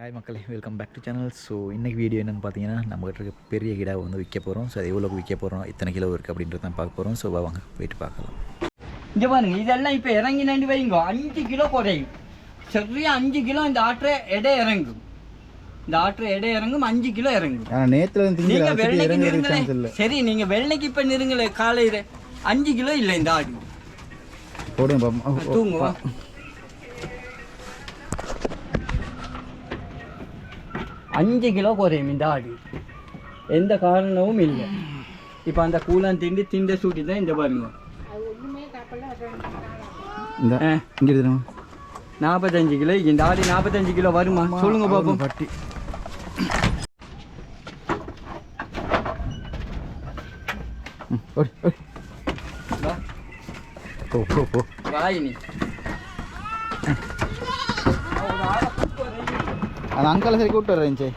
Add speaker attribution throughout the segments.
Speaker 1: Hi மக்களே welcome back to channel so இன்றைக்கி video என்னென்னு பார்த்தீங்கன்னா நம்மகிட்ட இருக்க பெரிய கிடாவை வந்து விற்க போகிறோம் ஸோ அது எவ்வளோக்கு விற்க போகிறோம் இத்தனை கிலோ இருக்குது அப்படின்றத தான் பார்க்க போகிறோம் ஸோ வாங்க போயிட்டு பார்க்கலாம்.
Speaker 2: இங்க பாருங்க இதெல்லாம் இப்போ இறங்கி நண்டு வைங்க. அஞ்சு கிலோ குறையும். சரியா அஞ்சு கிலோ இந்த ஆற்றை எடை இறங்கும். இந்த ஆற்று எடை இறங்கும் அஞ்சு கிலோ இறங்கும்.
Speaker 1: ஆனால் நேற்றுல
Speaker 2: நீங்க வெள்ளைக்கு நிறுங்களே சரி நீங்க வெள்ளைக்கு இப்ப நிறுங்களே காலையில அஞ்சு கிலோ இல்லை இந்த ஆடு.
Speaker 1: போடுங்க
Speaker 2: தூங்குவா அஞ்சு கிலோ குறையும் இந்த ஆடு. எந்த காரணமும் இல்லை. இப்போ அந்த கூலம் திண்டு திண்ட சூட்டி தான் இந்த பாருங்க
Speaker 1: இந்த. இங்கே
Speaker 2: நாற்பத்தஞ்சு கிலோ இந்த ஆடு நாற்பத்தஞ்சு கிலோ வருமா? சொல்லுங்க பாப்போம்.
Speaker 1: பட்டி. போ போ போ.
Speaker 2: வாய் நீ.
Speaker 1: அந்த அங்கால சரி கூப்பிட்டு வரேன் சே.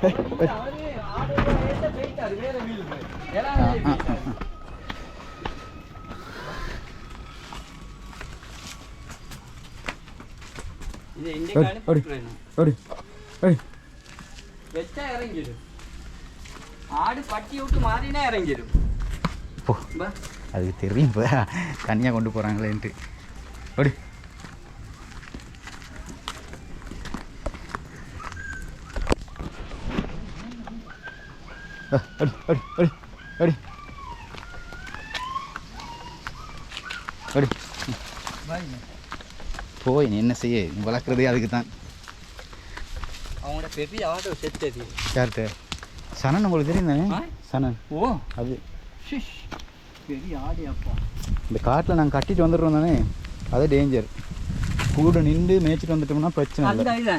Speaker 1: அதுக்கு தெரியும் இப்போ தனியாக கொண்டு போகிறாங்களேன்ட்டு ஓடி. அ, ஓடி ஓடி ஓடி ஓடி ஓடி
Speaker 2: வாய் நீ.
Speaker 1: போய் நீ என்ன செய்ய? நீ வளர்க்குறதே அதுக்கு தான்
Speaker 2: அவங்களோட பெரிய ஆடு செத்தது
Speaker 1: யார்கிட்ட? சனன் உங்களுக்கு தெரியும் தானே? சனன்.
Speaker 2: ஓ.
Speaker 1: அது.
Speaker 2: பெரிய ஆடு அப்பா
Speaker 1: இந்த காட்டில் நாங்கள் கட்டிட்டு வந்துடுறோம் தானே? அது டேஞ்சர் கூட நின்று மேய்ச்சிட்டு வந்துட்டோம்னா பிரச்சனை இல்லை.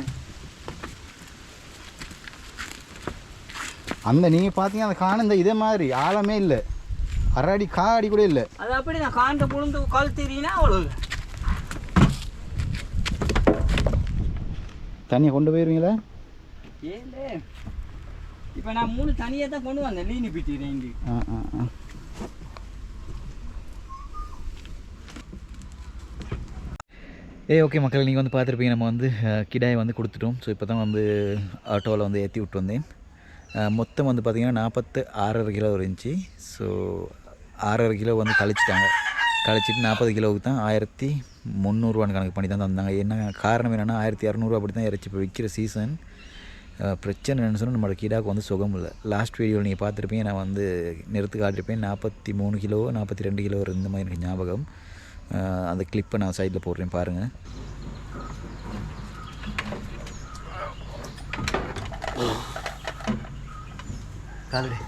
Speaker 2: அந்த
Speaker 1: நீங்கள் பார்த்தீங்க அந்த காண இந்த இதே மாதிரி ஆழமே இல்லை. அரை அடி கா அடி கூட இல்லை.
Speaker 2: அது அப்படி நான் காண்ட புழுந்து கால் தெரியினா அவ்வளவு
Speaker 1: தண்ணியை கொண்டு போயிருவீங்களா?
Speaker 2: ஏலே இப்போ நான் மூணு தனியாக தான் கொண்டு வந்தேன். லீனி பிட்டி ரெண்டு
Speaker 1: ஆ ஆ ஆ. ஏ ஓகே மக்கள் நீங்கள் வந்து பார்த்துருப்பீங்க. நம்ம வந்து கிடாயை வந்து கொடுத்துட்டோம். ஸோ இப்போ தான் வந்து ஆட்டோவில் வந்து ஏற்றி விட்டு வந்தேன். மொத்தம் வந்து பார்த்திங்கன்னா நாற்பத்து ஆறரை கிலோ இருந்துச்சு ஸோ ஆறரை கிலோ வந்து கழிச்சிட்டாங்க. கழிச்சிட்டு நாற்பது கிலோவுக்கு தான் ஆயிரத்தி முந்நூறுவான்னு கணக்கு பண்ணி தான் தந்தாங்க. என்ன காரணம் என்னென்னா ஆயிரத்தி இரநூறுவா அப்படி தான் இறச்சி இப்போ விற்கிற சீசன் பிரச்சனை என்னன்னு சொன்னால் நம்மளோட கீடாவுக்கு வந்து சுகம் இல்லை. லாஸ்ட் வீடியோவில் நீங்கள் பார்த்துருப்பீங்க நான் வந்து நிறுத்து காட்டியிருப்பேன். நாற்பத்தி மூணு கிலோ நாற்பத்தி ரெண்டு கிலோ இருந்த மாதிரி எனக்கு ஞாபகம். அந்த கிளிப்பை நான் சைடில் போடுறேன் பாருங்கள் காலடி.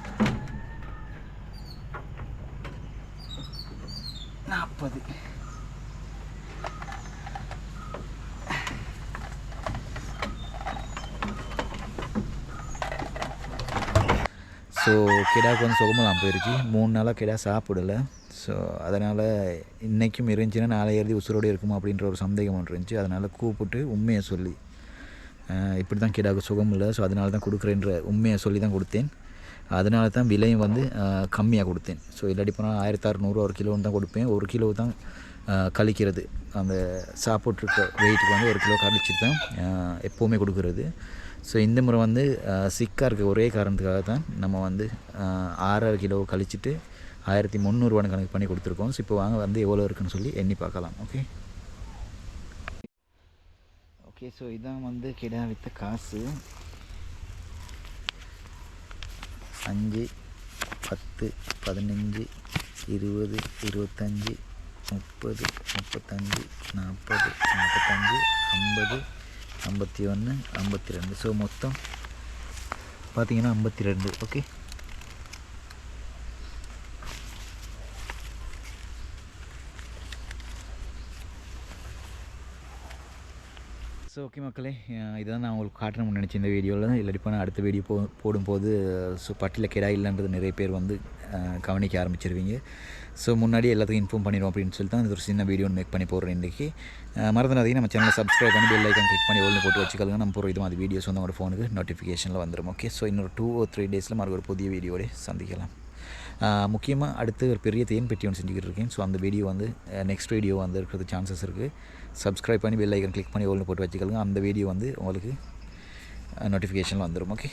Speaker 1: நாற்பது ஸோ கிடாக்கு வந்து சுகமெல்லாம் போயிடுச்சு மூணு நாளாக கிடா சாப்பிடல ஸோ அதனால் இன்றைக்கும் இருந்துச்சுன்னா நாளை எழுதி உசுரோடு இருக்குமா அப்படின்ற ஒரு சந்தேகம் ஒன்று இருந்துச்சு அதனால் கூப்பிட்டு உண்மையை சொல்லி இப்படி தான் கிடாக்கு சுகம் இல்லை ஸோ அதனால தான் கொடுக்குறேன்ற உண்மையை சொல்லி தான் கொடுத்தேன் அதனால தான் விலையும் வந்து கம்மியாக கொடுத்தேன். ஸோ இல்லாட்டி போனால் ஆயிரத்தி அறநூறு ஒரு கிலோன்னு தான் கொடுப்பேன். ஒரு கிலோ தான் கழிக்கிறது. அந்த சாப்பிட்ருக்க வெயிட்டுக்கு வந்து ஒரு கிலோ கழிச்சிட்டு தான் எப்போவுமே கொடுக்குறது. ஸோ இந்த முறை வந்து சிக்காக இருக்க ஒரே காரணத்துக்காக தான் நம்ம வந்து ஆறரை கிலோ கழிச்சிட்டு ஆயிரத்தி முந்நூறுவான்னு கணக்கு பண்ணி கொடுத்துருக்கோம். ஸோ இப்போ வாங்க வந்து எவ்வளோ இருக்குன்னு சொல்லி எண்ணி பார்க்கலாம். ஓகே ஓகே ஸோ இதான் வந்து கிடா வித்த காசு. அஞ்சு பத்து பதினஞ்சு இருபது இருபத்தஞ்சி முப்பது முப்பத்தஞ்சு நாற்பது நாற்பத்தஞ்சு ஐம்பது ஐம்பத்தி ஒன்று ஐம்பத்தி ரெண்டு. ஸோ மொத்தம் பார்த்திங்கன்னா ஐம்பத்தி ரெண்டு. ஓகே ஸோ ஓகே மக்களே இதுதான் நான் உங்களுக்கு காட்டணும்னு நினச்சேன். இந்த வீடியோவில் இல்லாட்டி போனால் அடுத்த வீடியோ போ போடும்போது ஸோ பட்டில் கிடா இல்லைன்றது நிறைய பேர் வந்து கவனிக்க ஆரம்பிச்சிருவீங்க. ஸோ முன்னாடி எல்லாத்துக்கும் இன்ஃபார்ம் பண்ணிடுவோம் அப்படின்னு சொல்லிட்டு தான் இது ஒரு சின்ன வீடியோ மேக் பண்ணி போடுறேன் இன்றைக்கி மறந்துடாதீங்க நம்ம சேனலை சப்ஸ்கிரைப் பண்ணி பெல் ஐக்கன் கிளிக் பண்ணி ஒன்று போட்டு வச்சுக்கலுங்க நம்ம போகிற இதுவும் அது வீடியோஸ் வந்து உங்களோட ஃபோனுக்கு நோட்டிஃபிகேஷனில் வந்துடும் ஓகே ஸோ இன்னொரு டூ ஓ த்ரீ டேஸில் மறுபடியும் ஒரு புதிய வீடியோடே சந்திக்கலாம். முக்கியமாக அடுத்து ஒரு பெரிய தேன் பெட்டி ஒன்று செஞ்சுக்கிட்டு இருக்கேன் ஸோ அந்த வீடியோ வந்து நெக்ஸ்ட் வீடியோ வந்து இருக்கிறது சான்சஸ் இருக்குது சப்ஸ்கிரைப் பண்ணி பெல் ஐக்கன் கிளிக் பண்ணி ஒன்று போட்டு வச்சுக்கலுங்க அந்த வீடியோ வந்து உங்களுக்கு நோட்டிஃபிகேஷன் வந்துடும் ஓகே